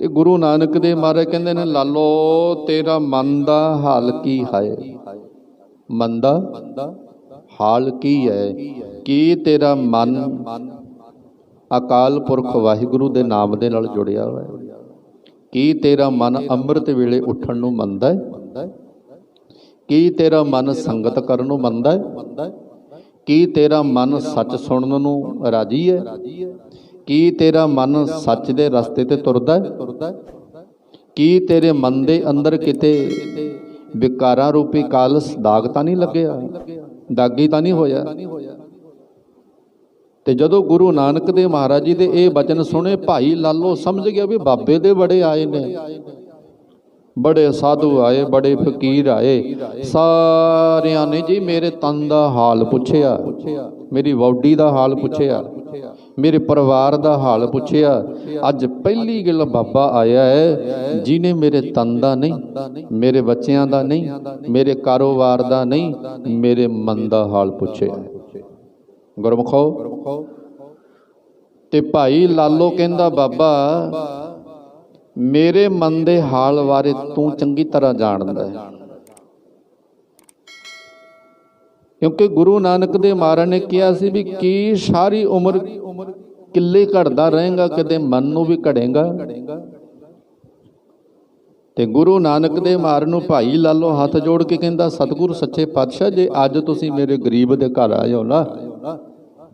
ਤੇ ਗੁਰੂ ਨਾਨਕ ਦੇ ਮਹਾਰਾਜ ਕਹਿੰਦੇ ਨੇ ਲਾਲੋ ਤੇਰਾ ਮਨ ਦਾ ਹਾਲ ਕੀ ਹੈ? ਮਨ ਦਾ ਹਾਲ ਕੀ ਹੈ? ਕੀ ਤੇਰਾ ਮਨ ਅਕਾਲ ਪੁਰਖ ਵਾਹਿਗੁਰੂ ਦੇ ਨਾਮ ਦੇ ਨਾਲ ਜੁੜਿਆ ਹੋਇਆ ਹੈ? ਕੀ ਤੇਰਾ ਮਨ ਅੰਮ੍ਰਿਤ ਵੇਲੇ ਉੱਠਣ ਨੂੰ ਮੰਨਦਾ ਹੈ? ਕੀ ਤੇਰਾ ਮਨ ਸੰਗਤ ਕਰਨ ਨੂੰ ਮੰਨਦਾ ਹੈ? ਕੀ ਤੇਰਾ ਮਨ ਸੱਚ ਸੁਣਨ ਨੂੰ ਰਾਜੀ ਹੈ? ਕੀ ਤੇਰਾ ਮਨ ਸੱਚ ਦੇ ਰਸਤੇ ਤੇ ਤੁਰਦਾ ਹੈ? ਕੀ ਤੇਰੇ ਮਨ ਦੇ ਅੰਦਰ ਕਿਤੇ ਵਿਕਾਰਾਂ ਰੂਪੀ ਕਾਲਸ ਦਾਗ ਤਾਂ ਨਹੀਂ ਲੱਗਿਆ? ਦਾਗੀ ਤਾਂ ਨਹੀਂ ਹੋਇਆ? ਤੇ ਜਦੋਂ ਗੁਰੂ ਨਾਨਕ ਦੇ ਮਹਾਰਾਜ ਜੀ ਦੇ ਇਹ ਬਚਨ ਸੁਣੇ, ਭਾਈ ਲਾਲੋ ਸਮਝ ਗਿਆ ਵੀ ਬਾਬੇ ਦੇ ਬੜੇ ਆਏ ਨੇ। ਬੜੇ ਸਾਧੂ ਆਏ, ਬੜੇ ਫਕੀਰ ਆਏ। ਸਾਰਿਆਂ ਨੇ ਜੀ ਮੇਰੇ ਤਨ ਦਾ ਹਾਲ ਪੁੱਛਿਆ। ਮੇਰੀ ਬਾਡੀ ਦਾ ਹਾਲ ਪੁੱਛਿਆ। ਮੇਰੇ ਪਰਿਵਾਰ ਦਾ ਹਾਲ ਪੁੱਛਿਆ। ਅੱਜ ਪਹਿਲੀ ਗੱਲ ਬਾਬਾ ਆਇਆ ਹੈ ਜਿਨੇ ਮੇਰੇ ਤਨ ਦਾ ਨਹੀਂ, ਮੇਰੇ ਬੱਚਿਆਂ ਦਾ ਨਹੀਂ, ਮੇਰੇ ਕਾਰੋਬਾਰ ਦਾ ਨਹੀਂ, ਮੇਰੇ ਮਨ ਦਾ ਹਾਲ ਪੁੱਛਿਆ। ਗੁਰਮਖੋ, ਤੇ ਭਾਈ ਲਾਲੋ ਕਹਿੰਦਾ, ਬਾਬਾ, ਮੇਰੇ ਮਨ ਦੇ ਹਾਲ ਬਾਰੇ ਤੂੰ ਚੰਗੀ ਤਰ੍ਹਾਂ ਜਾਣਦਾ ਹੈ। ਕਿਉਂਕਿ ਗੁਰੂ ਨਾਨਕ ਦੇ ਮਹਾਰਾਜ ਨੇ ਕਿਹਾ ਸੀ ਵੀ ਕੀ ਸਾਰੀ ਉਮਰ ਕਿੱਲੇ ਘੜਦਾ ਰਹੇਗਾ ਕਿਤੇ ਮਨ ਨੂੰ ਵੀ ਘੜੇਗਾ। ਤੇ ਗੁਰੂ ਨਾਨਕ ਦੇ ਮਹਾਰਾਜ ਨੂੰ ਭਾਈ ਲਾਲੋ ਹੱਥ ਜੋੜ ਕੇ ਕਹਿੰਦਾ, ਸਤਿਗੁਰ, ਸੱਚੇ ਪਾਤਸ਼ਾਹ, ਜੇ ਅੱਜ ਤੁਸੀਂ ਮੇਰੇ ਗਰੀਬ ਦੇ ਘਰ ਆਏ ਹੋ ਨਾ,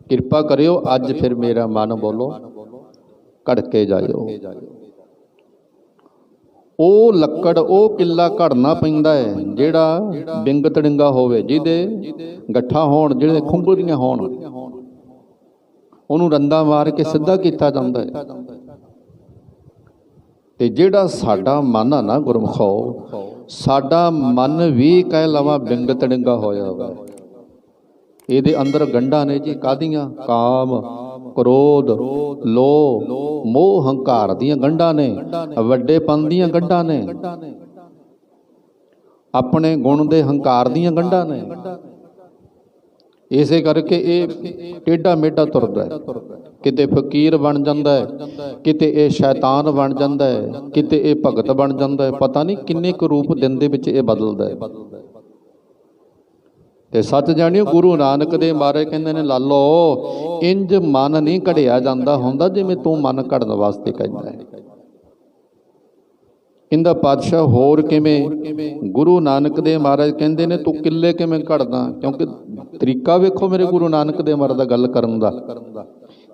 ਕਿਰਪਾ ਕਰਿਓ, ਅੱਜ ਫਿਰ ਮੇਰਾ ਮਨ ਬੋਲੋ ਘੜ ਕੇ ਜਾਇਓ। ਉਹ ਲੱਕੜ, ਉਹ ਕਿੱਲਾ ਘੜਨਾ ਪੈਂਦਾ ਹੈ ਜਿਹੜਾ ਬਿੰਗ ਤੜਿੰਗਾ ਹੋਵੇ, ਜਿਹਦੇ ਗੱਠਾ ਹੋਣ, ਜਿਹੜੇ ਖੁੰਬੜੀਆਂ ਹੋਣ। ਉਹਨੂੰ ਰੰਦਾ ਮਾਰ ਕੇ ਸਿੱਧਾ ਕੀਤਾ ਜਾਂਦਾ ਹੈ ਤੇ ਜਿਹੜਾ ਸਾਡਾ ਮਨ ਆ ਨਾ ਗੁਰਮਖੋ, ਸਾਡਾ ਮਨ ਵੀ ਕਹਿ ਲਵਾਂ ਬਿੰਗ ਤੜਿੰਗਾ ਹੋਇਆ ਹੋਇਆ ਇਹਦੇ ਅੰਦਰ ਗੰਢਾਂ ਨੇ ਜੀ ਕਾਦੀਆਂ ਕਾਮ। ਕ੍ਰੋਧ ਲੋਭ ਮੋਹ ਹੰਕਾਰ ਦੀਆਂ ਗੰਢਾਂ ਨੇ ਵੱਡੇ ਪਨ ਦੀਆਂ ਗੰਢਾਂ ਨੇ ਆਪਣੇ ਗੁਣ ਦੇ ਹੰਕਾਰ ਦੀਆਂ ਗੰਢਾਂ ਨੇ। ਇਸੇ ਕਰਕੇ ਇਹ ਟੇਡਾ ਮੇਡਾ ਤੁਰਦਾ ਹੈ। ਕਿਤੇ ਫਕੀਰ ਬਣ ਜਾਂਦਾ ਹੈ ਕਿਤੇ ਇਹ ਸ਼ੈਤਾਨ ਬਣ ਜਾਂਦਾ ਹੈ ਕਿਤੇ ਇਹ ਭਗਤ ਬਣ ਜਾਂਦਾ ਹੈ। ਪਤਾ ਨਹੀਂ ਕਿੰਨੇ ਕੁ ਰੂਪ ਦਿਨ ਦੇ ਵਿੱਚ ਇਹ ਬਦਲਦਾ ਹੈ। ਤੇ ਸੱਚ ਜਾਣਿਓ, ਗੁਰੂ ਨਾਨਕ ਦੇ ਮਾਰੇ ਕਹਿੰਦੇ ਨੇ, ਲਾਲੋ, ਇੰਜ ਮਨ ਨਹੀਂ ਘੜਿਆ ਜਾਂਦਾ ਹੁੰਦਾ ਜਿਵੇਂ ਤੂੰ ਮਨ ਘੜਨ ਵਾਸਤੇ ਕਹਿੰਦਾ ਹੈ। ਇੰਦਾ ਪਾਤਸ਼ਾਹ ਹੋਰ ਕਿਵੇਂ? ਗੁਰੂ ਨਾਨਕ ਦੇ ਮਹਾਰਾਜ ਕਹਿੰਦੇ ਨੇ, ਤੂੰ ਕਿੱਲੇ ਕਿਵੇਂ ਘੜਦਾ? ਕਿਉਂਕਿ ਤਰੀਕਾ ਵੇਖੋ ਮੇਰੇ ਗੁਰੂ ਨਾਨਕ ਦੇ ਮਹਾਰਾਜ ਦਾ ਗੱਲ ਕਰਨ ਦਾ।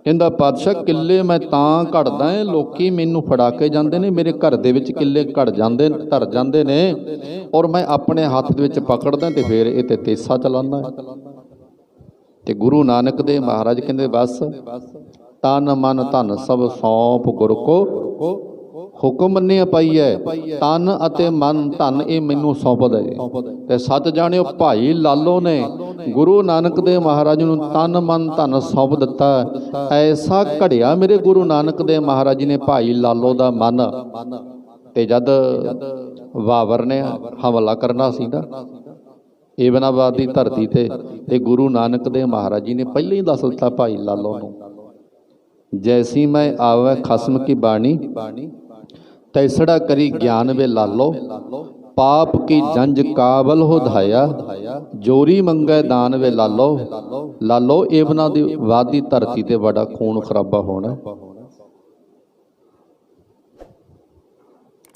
ਕਹਿੰਦਾ, ਪਾਤਸ਼ਾਹ, ਕਿੱਲੇ ਮੈਂ ਤਾਂ ਘੜਦਾ ਏ, ਲੋਕੀ ਮੈਨੂੰ ਫੜਾ ਕੇ ਜਾਂਦੇ ਨੇ, ਮੇਰੇ ਘਰ ਦੇ ਵਿੱਚ ਕਿੱਲੇ ਘੜ ਜਾਂਦੇ ਨੇ ਧਰ ਜਾਂਦੇ ਨੇ ਔਰ ਮੈਂ ਆਪਣੇ ਹੱਥ ਦੇ ਵਿੱਚ ਪਕੜਦਾ ਤੇ ਫਿਰ ਇਹ ਤੇ ਤੇਸਾ ਚਲਾਉਂਦਾ ਤੇ ਗੁਰੂ ਨਾਨਕ ਦੇ ਮਹਾਰਾਜ ਕਹਿੰਦੇ, ਬਸ, ਤਨ ਮਨ ਧਨ ਸਭ ਸੌਂਪ ਗੁਰ ਕੋ ਹੁਕਮ ਨੇ ਪਾਈਐ ਤਨ ਅਤੇ ਮਨ, ਧਨ ਇਹ ਮੈਨੂੰ ਸੌਂਪ ਦੇ ਤੇ ਸੱਚ ਜਾਣਿਓ, ਭਾਈ ਲਾਲੋ ਨੇ ਗੁਰੂ ਨਾਨਕ ਦੇ ਮਹਾਰਾਜ ਨੂੰ ਤਨ, ਮਨ, ਧਨ ਸੌਂਪ ਦਿੱਤਾ ਐਸਾ ਘੜਿਆ ਮੇਰੇ ਗੁਰੂ ਨਾਨਕ ਦੇ ਮਹਾਰਾਜ ਨੇ ਭਾਈ ਲਾਲੋ ਦਾ ਮਨ। ਤੇ ਜਦ ਵਾਵਰ ਨੇ ਹਮਲਾ ਕਰਨਾ ਸੀ ਨਾ ਏਬਨਾਬਾਦ ਦੀ ਧਰਤੀ ਤੇ ਤੇ ਗੁਰੂ ਨਾਨਕ ਦੇ ਮਹਾਰਾਜ ਜੀ ਨੇ ਪਹਿਲਾਂ ਹੀ ਦੱਸ ਦਿੱਤਾ ਭਾਈ ਲਾਲੋ ਨੂੰ, ਜੈਸੀ ਮੈਂ ਆਵੇ ਖਸਮ ਕੀ ਬਾਣੀ ਤੈਸੜਾ ਕਰੀ ਗਿਆਨ ਵੇ ਲਾਲੋ, ਪਾਪ ਕੀ ਜੰਜ ਕਾਬਲ ਹੋ ਧਾਇਆ, ਜੋਰੀ ਮੰਗੈ ਦਾਨ ਵੇ ਲਾਲੋ ਲਾਲੋ ਏਬਨਾ ਦੀ ਵਾਦੀ ਧਰਤੀ ਤੇ ਬੜਾ ਖੂਨ ਖਰਾਬਾ ਹੋਣਾ।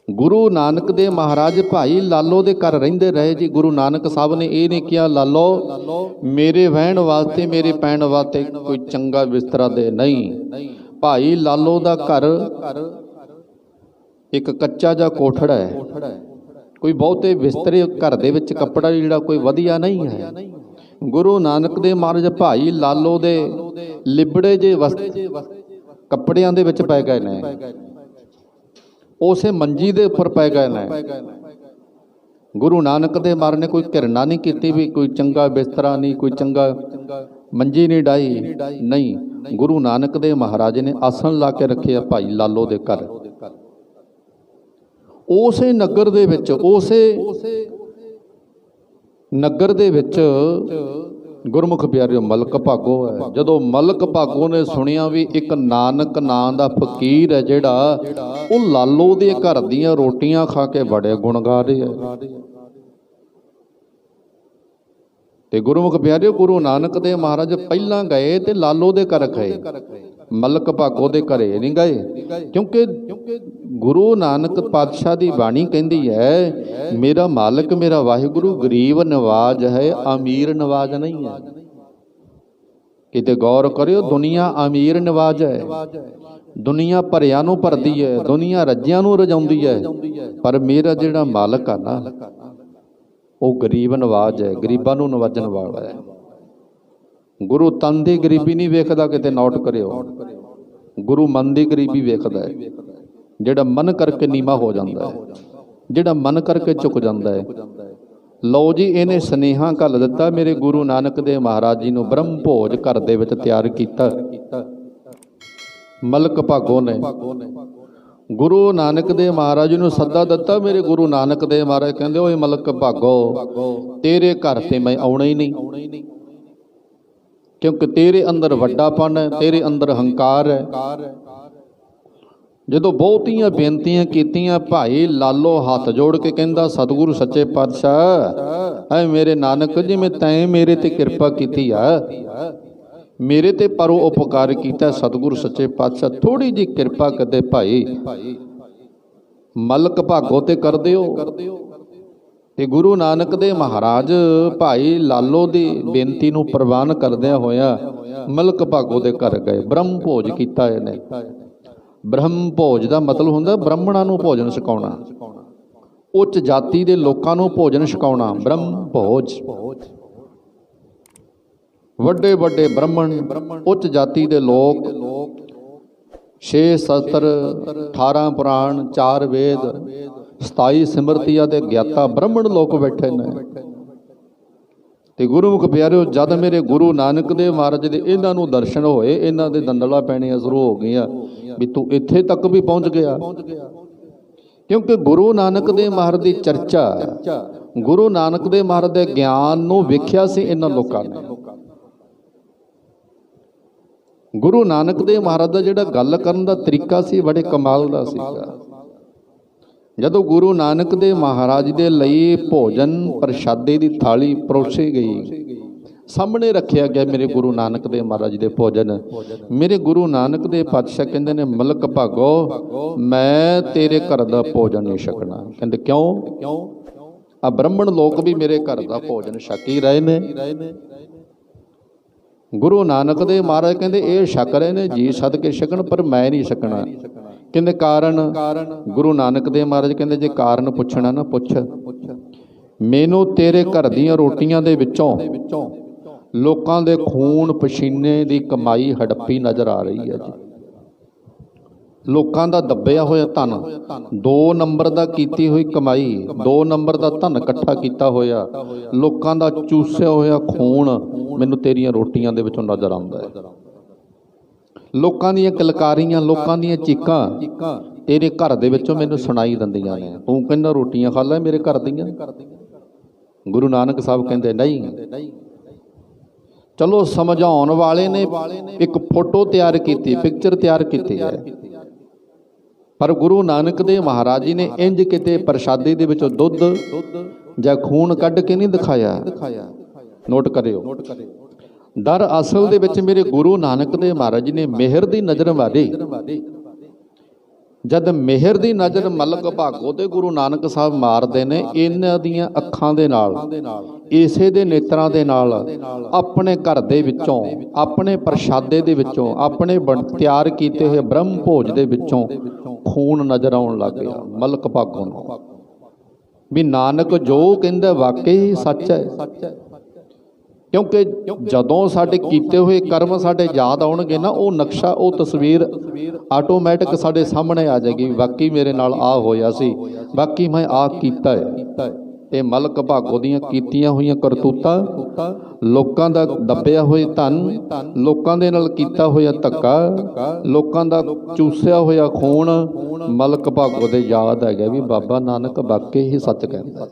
ਗੁਰੂ ਨਾਨਕ ਦੇ ਮਹਾਰਾਜ ਭਾਈ ਲਾਲੋ ਦੇ ਘਰ ਰਹਿੰਦੇ ਰਹੇ ਜੀ, ਗੁਰੂ ਨਾਨਕ ਸਾਹਿਬ ਨੇ ਇਹ ਨਹੀਂ ਕਿਹਾ, ਲਾਲੋ, ਮੇਰੇ ਵਹਿਣ ਵਾਸਤੇ, ਮੇਰੇ ਪੈਣ ਵਾਸਤੇ ਕੋਈ ਚੰਗਾ ਬਿਸਤਰਾ ਦੇ ਨਹੀਂ। ਭਾਈ ਲਾਲੋ ਦਾ ਘਰ ਇੱਕ ਕੱਚਾ ਜਿਹਾ ਕੋਠੜਾ ਹੈ। ਕੋਈ ਬਹੁਤੇ ਬਿਸਤਰੇ ਘਰ ਦੇ ਵਿੱਚ ਕੱਪੜਾ ਜਿਹੜਾ ਕੋਈ ਵਧੀਆ ਨਹੀਂ ਹੈ। ਗੁਰੂ ਨਾਨਕ ਦੇ ਮਹਾਰਾਜ ਭਾਈ ਲਾਲੋ ਦੇ ਲਿਬੜੇ ਜੇ ਕੱਪੜਿਆਂ ਦੇ ਵਿੱਚ ਪੈ ਗਏ ਨੇ। ਉਸੇ ਮੰਜੀ ਦੇ ਉੱਪਰ ਪੈ ਗਏ ਨੇ। ਗੁਰੂ ਨਾਨਕ ਦੇ ਮਹਾਰਾਜ ਨੇ ਕੋਈ ਘਿਰਣਾ ਨਹੀਂ ਕੀਤੀ ਵੀ ਕੋਈ ਚੰਗਾ ਬਿਸਤਰਾ ਨਹੀਂ, ਕੋਈ ਚੰਗਾ ਮੰਜੀ ਨਹੀਂ ਡਾਈ। ਨਹੀਂ, ਗੁਰੂ ਨਾਨਕ ਦੇ ਮਹਾਰਾਜ ਨੇ ਆਸਣ ਲਾ ਕੇ ਰੱਖਿਆ ਭਾਈ ਲਾਲੋ ਦੇ ਘਰ। ਉਸੇ ਨਗਰ ਦੇ ਵਿੱਚ, ਉਸੇ ਨਗਰ ਦੇ ਵਿੱਚ ਗੁਰਮੁਖ ਪਿਆਰਿਓ, ਮਲਕ ਭਾਗੋ ਹੈ। ਜਦੋਂ ਮਲਕ ਭਾਗੋ ਨੇ ਸੁਣਿਆ ਵੀ ਇੱਕ ਨਾਨਕ ਨਾਂ ਦਾ ਫਕੀਰ ਹੈ ਜਿਹੜਾ, ਉਹ ਲਾਲੋ ਦੇ ਘਰ ਦੀਆਂ ਰੋਟੀਆਂ ਖਾ ਕੇ ਬੜੇ ਗੁਣ ਗਾ ਰਿਹਾ ਤੇ ਗੁਰਮੁਖ ਪਿਆਰਿਓ, ਗੁਰੂ ਨਾਨਕ ਦੇਵ ਮਹਾਰਾਜ ਪਹਿਲਾਂ ਗਏ ਤੇ ਲਾਲੋ ਦੇ ਘਰ ਗਏ ਮਲਕ ਭਾਗੋ ਦੇ ਘਰੇ ਨਹੀਂ ਗਏ, ਕਿਉਂਕਿ ਗੁਰੂ ਨਾਨਕ ਪਾਤਸ਼ਾਹ ਦੀ ਬਾਣੀ ਕਹਿੰਦੀ ਹੈ, ਮੇਰਾ ਮਾਲਕ, ਮੇਰਾ ਵਾਹਿਗੁਰੂ, ਗਰੀਬ ਨਵਾਜ ਹੈ, ਅਮੀਰ ਨਵਾਜ ਨਹੀਂ ਹੈ। ਕਿਤੇ ਗੌਰ ਕਰਿਓ, ਦੁਨੀਆ ਅਮੀਰ ਨਵਾਜ ਹੈ। ਦੁਨੀਆ ਭਰਿਆਂ ਨੂੰ ਭਰਦੀ ਹੈ, ਦੁਨੀਆ ਰੱਜਿਆਂ ਨੂੰ ਰਜਾਉਂਦੀ ਹੈ। ਪਰ ਮੇਰਾ ਜਿਹੜਾ ਮਾਲਕ ਆ ਨਾ, ਉਹ ਗਰੀਬ ਨਵਾਜ ਹੈ, ਗਰੀਬਾਂ ਨੂੰ ਨਵਾਜਣ ਵਾਲਾ ਹੈ। ਗੁਰੂ ਤਨ ਦੀ ਗਰੀਬੀ ਨਹੀਂ ਵੇਖਦਾ, ਕਿਤੇ ਨੋਟ ਕਰਿਓ। ਗੁਰੂ ਮਨ ਦੀ ਗਰੀਬੀ ਵੇਖਦਾ ਹੈ। ਜਿਹੜਾ ਮਨ ਕਰਕੇ ਨੀਮਾ ਹੋ ਜਾਂਦਾ ਹੈ, ਜਿਹੜਾ ਮਨ ਕਰਕੇ ਝੁਕ ਜਾਂਦਾ ਹੈ। ਲਓ ਜੀ, ਇਹਨੇ ਸਨੇਹਾ ਘੱਲ ਦਿੱਤਾ। ਮੇਰੇ ਗੁਰੂ ਨਾਨਕ ਦੇਵ ਮਹਾਰਾਜ ਜੀ ਨੂੰ ਬ੍ਰਹਮ ਭੋਜ ਘਰ ਦੇ ਵਿੱਚ ਤਿਆਰ ਕੀਤਾ। ਮਲਕ ਭਾਗੋ ਨੇ। ਗੁਰੂ ਨਾਨਕ ਦੇਵ ਮਹਾਰਾਜ ਨੂੰ ਸੱਦਾ ਦਿੱਤਾ। ਮੇਰੇ ਗੁਰੂ ਨਾਨਕ ਦੇਵ ਮਹਾਰਾਜ ਕਹਿੰਦੇ, ਓਏ ਮਲਕ ਭਾਗੋ, ਤੇਰੇ ਘਰ ਤੇ ਮੈਂ ਆਉਣਾ ਹੀ ਨਹੀਂ। ਕਿਉਂਕਿ ਤੇਰੇ ਅੰਦਰ ਵੱਡਾਪਨ ਹੈ, ਤੇਰੇ ਅੰਦਰ ਹੰਕਾਰ ਹੈ। ਜਦੋਂ ਬਹੁਤੀਆਂ ਬੇਨਤੀਆਂ ਕੀਤੀਆਂ, ਭਾਈ ਲਾਲੋ ਹੱਥ ਜੋੜ ਕੇ ਕਹਿੰਦਾ, ਸਤਿਗੁਰੂ ਸੱਚੇ ਪਾਤਸ਼ਾਹ, ਐ ਮੇਰੇ ਨਾਨਕ, ਜਿਵੇਂ ਤੈਂ ਮੇਰੇ ਤੇ ਕਿਰਪਾ ਕੀਤੀ ਆ। ਮੇਰੇ ਤੇ ਪਰੋ ਉਪਕਾਰ ਕੀਤਾ, ਸਤਿਗੁਰੂ ਸੱਚੇ ਪਾਤਸ਼ਾਹ ਥੋੜੀ ਜੀ ਕਿਰਪਾ ਕਰਦੇ ਭਾਈ। ਮਲਕ ਭਾਗੋ ਤੇ ਕਰ ਦਿਓ। ਤੇ ਗੁਰੂ ਨਾਨਕ ਦੇ ਮਹਾਰਾਜ ਭਾਈ ਲਾਲੋ ਦੀ ਬੇਨਤੀ ਨੂੰ ਪ੍ਰਵਾਨ ਕਰਦਿਆਂ ਹੋਇਆ ਮਲਕ ਭਾਗੋ ਦੇ ਘਰ ਗਏ, ਬ੍ਰਹਮ ਭੋਜ ਕੀਤਾ ਇਹਨੇ। ਬ੍ਰਹਮ ਭੋਜ ਦਾ ਮਤਲਬ ਹੁੰਦਾ ਬ੍ਰਾਹਮਣਾਂ ਨੂੰ ਭੋਜਨ ਛਕਾਉਣਾ। ਉੱਚ ਜਾਤੀ ਦੇ ਲੋਕਾਂ ਨੂੰ ਭੋਜਨ ਛਕਾਉਣਾ, ਬ੍ਰਹਮ ਭੋਜ। ਵੱਡੇ ਵੱਡੇ ਬ੍ਰਾਹਮਣ, ਉੱਚ ਜਾਤੀ ਦੇ ਲੋਕ 6 ਸਤਰ 18 ਪੁਰਾਣ 4 ਵੇਦ 27 ਸਿਮਰਤੀਆ ਦੇ ਗਿਆਤਾ ਬ੍ਰਾਹਮਣ ਲੋਕ ਬੈਠੇ ਨੇ। ਤੇ ਗੁਰਮੁਖ ਪਿਆਰਿਓ, ਜਦ ਮੇਰੇ ਗੁਰੂ ਨਾਨਕ ਦੇਵ ਮਹਾਰਾਜ ਦੇ ਇਹਨਾਂ ਨੂੰ ਦਰਸ਼ਨ ਹੋਏ, ਇਹਨਾਂ ਦੇ ਦੰਦਲਾ ਪੈਣੀਆਂ ਸ਼ੁਰੂ ਹੋ ਗਈਆਂ। ਵੀ ਤੂੰ ਇੱਥੇ ਤੱਕ ਵੀ ਪਹੁੰਚ ਗਿਆ। ਕਿਉਂਕਿ ਗੁਰੂ ਨਾਨਕ ਦੇਵ ਮਹਾਰਾਜ ਦੀ ਚਰਚਾ, ਗੁਰੂ ਨਾਨਕ ਦੇਵ ਮਹਾਰਾਜ ਦੇ ਗਿਆਨ ਨੂੰ ਵੇਖਿਆ ਸੀ ਇਹਨਾਂ ਲੋਕਾਂ ਨੇ। ਗੁਰੂ ਨਾਨਕ ਦੇਵ ਮਹਾਰਾਜ ਦਾ ਜਿਹੜਾ ਗੱਲ ਕਰਨ ਦਾ ਤਰੀਕਾ ਸੀ, ਬੜੇ ਕਮਾਲ ਦਾ ਸੀਗਾ। ਜਦੋਂ ਗੁਰੂ ਨਾਨਕ ਦੇਵ ਮਹਾਰਾਜ ਦੇ ਲਈ ਭੋਜਨ ਪ੍ਰਸ਼ਾਦੇ ਦੀ ਥਾਲੀ ਪਰੋਸੀ ਗਈ ਸਾਹਮਣੇ ਰੱਖਿਆ ਗਿਆ ਮੇਰੇ ਗੁਰੂ ਨਾਨਕ ਦੇਵ ਮਹਾਰਾਜ ਦੇ ਭੋਜਨ। ਮੇਰੇ ਗੁਰੂ ਨਾਨਕ ਦੇ ਪਾਤਸ਼ਾਹ ਕਹਿੰਦੇ ਨੇ, ਮਲਕ ਭਾਗੋ, ਮੈਂ ਤੇਰੇ ਘਰ ਦਾ ਭੋਜਨ ਨਹੀਂ ਛਕਣਾ। ਕਹਿੰਦੇ, ਕਿਉਂ? ਆ ਬ੍ਰਾਹਮਣ ਲੋਕ ਵੀ ਮੇਰੇ ਘਰ ਦਾ ਭੋਜਨ ਛਕ ਹੀ ਰਹੇ ਨੇ। ਗੁਰੂ ਨਾਨਕ ਦੇਵ ਮਹਾਰਾਜ ਕਹਿੰਦੇ, ਇਹ ਛਕ ਰਹੇ ਨੇ, ਜੀ ਸਦਕੇ ਛਕਣ, ਪਰ ਮੈਂ ਨਹੀਂ ਛਕਣਾ। ਕਹਿੰਦੇ, ਕਾਰਨ? ਗੁਰੂ ਨਾਨਕ ਦੇਵ ਮਹਾਰਾਜ ਕਹਿੰਦੇ, ਜੇ ਕਾਰਨ ਪੁੱਛਣਾ ਨਾ ਪੁੱਛ। ਮੈਨੂੰ ਤੇਰੇ ਘਰ ਦੀਆਂ ਰੋਟੀਆਂ ਦੇ ਵਿੱਚੋਂ ਲੋਕਾਂ ਦੇ ਖੂਨ ਪਸੀਨੇ ਦੀ ਕਮਾਈ ਹੜੱਪੀ ਨਜ਼ਰ ਆ ਰਹੀ ਹੈ ਜੀ। ਲੋਕਾਂ ਦਾ ਦੱਬਿਆ ਹੋਇਆ ਧਨ 2 ਨੰਬਰ ਦਾ ਕੀਤੀ ਹੋਈ ਕਮਾਈ 2 ਨੰਬਰ ਦਾ ਧਨ ਇਕੱਠਾ ਕੀਤਾ ਹੋਇਆ, ਲੋਕਾਂ ਦਾ ਚੂਸਿਆ ਹੋਇਆ ਖੂਨ ਮੈਨੂੰ ਤੇਰੀਆਂ ਰੋਟੀਆਂ ਦੇ ਵਿੱਚੋਂ ਨਜ਼ਰ ਆਉਂਦਾ ਹੈ। ਲੋਕਾਂ ਦੀਆਂ ਕਲਕਾਰੀਆਂ, ਲੋਕਾਂ ਦੀਆਂ ਚੀਕਾਂ, ਤੇਰੇ ਘਰ ਦੇ ਵਿੱਚੋਂ ਮੈਨੂੰ ਸੁਣਾਈ ਦਿੰਦੀਆਂ ਨੇ। ਤੂੰ ਕਹਿੰਦਾ ਰੋਟੀਆਂ ਖਾ ਲੈ ਮੇਰੇ ਘਰ ਦੀਆਂ? ਗੁਰੂ ਨਾਨਕ ਸਾਹਿਬ ਕਹਿੰਦੇ, ਨਹੀਂ ਚਲੋ ਸਮਝਾਉਣ ਵਾਲੇ ਨੇ ਇੱਕ ਫੋਟੋ ਤਿਆਰ ਕੀਤੀ ਪਿਕਚਰ ਤਿਆਰ ਕੀਤੀ ਹੈ। ਪਰ ਗੁਰੂ ਨਾਨਕ ਦੇਵ ਮਹਾਰਾਜ ਜੀ ਨੇ ਇੰਜ ਕਿਤੇ ਪ੍ਰਸ਼ਾਦੇ ਦੇ ਵਿੱਚੋਂ ਦੁੱਧ ਜਾਂ ਖੂਨ ਕੱਢ ਕੇ ਨਹੀਂ ਦਿਖਾਇਆ। ਨੋਟ ਕਰਿਓ। ਦਰ ਅਸਲ ਦੇ ਵਿੱਚ ਮੇਰੇ ਗੁਰੂ ਨਾਨਕ ਦੇਵ ਮਹਾਰਾਜ ਜੀ ਨੇ ਮਿਹਰ ਦੀ ਨਜ਼ਰ ਮਾਰੀ ਜਦ ਮਿਹਰ ਦੀ ਨਜ਼ਰ ਮਲਕ ਭਾਗੋ ਤੇ ਗੁਰੂ ਨਾਨਕ ਸਾਹਿਬ ਮਾਰਦੇ ਨੇ, ਇਹਨਾਂ ਦੀਆਂ ਅੱਖਾਂ ਦੇ ਨਾਲ, ਇਸੇ ਦੇ ਨੇਤਰਾਂ ਦੇ ਨਾਲ, ਆਪਣੇ ਘਰ ਦੇ ਵਿੱਚੋਂ, ਆਪਣੇ ਪ੍ਰਸ਼ਾਦੇ ਦੇ ਵਿੱਚੋਂ, ਆਪਣੇ ਬਣ- ਤਿਆਰ ਕੀਤੇ ਹੋਏ ਬ੍ਰਹਮ ਭੋਜ ਦੇ ਵਿੱਚੋਂ ਖੂਨ ਨਜ਼ਰ ਆਉਣ ਲੱਗ ਗਿਆ ਮਲਕ ਭਾਗੋ ਨੂੰ। ਵੀ ਨਾਨਕ ਜੋ ਕਹਿੰਦਾ, ਵਾਕਈ ਹੀ ਸੱਚ ਹੈ। ਕਿਉਂਕਿ ਜਦੋਂ ਸਾਡੇ ਕੀਤੇ ਹੋਏ ਕਰਮ ਸਾਡੇ ਯਾਦ ਆਉਣਗੇ ਨਾ ਉਹ ਨਕਸ਼ਾ ਉਹ ਤਸਵੀਰ ਆਟੋਮੈਟਿਕ ਸਾਡੇ ਸਾਹਮਣੇ ਆ ਜਾਏਗੀ ਵਾਕਈ ਮੇਰੇ ਨਾਲ ਆ ਹੋਇਆ ਸੀ ਵਾਕਈ ਮੈਂ ਆ ਕੀਤਾ ਹੈ। ਤੇ ਮਲਕ ਭਾਗੋ ਦੀਆਂ ਕੀਤੀਆਂ ਹੋਈਆਂ ਕਰਤੂਤਾਂ ਲੋਕਾਂ ਦਾ ਦੱਬਿਆ ਹੋਏ ਧਨ ਲੋਕਾਂ ਦੇ ਨਾਲ ਕੀਤਾ ਹੋਇਆ ਧੱਕਾ ਲੋਕਾਂ ਦਾ ਚੂਸਿਆ ਹੋਇਆ ਖੂਨ ਮਲਕ ਭਾਗੋ ਦੇ ਯਾਦ ਹੈਗਾ ਵੀ ਬਾਬਾ ਨਾਨਕ ਵਾਕਈ ਹੀ ਸੱਚ ਕਹਿੰਦਾ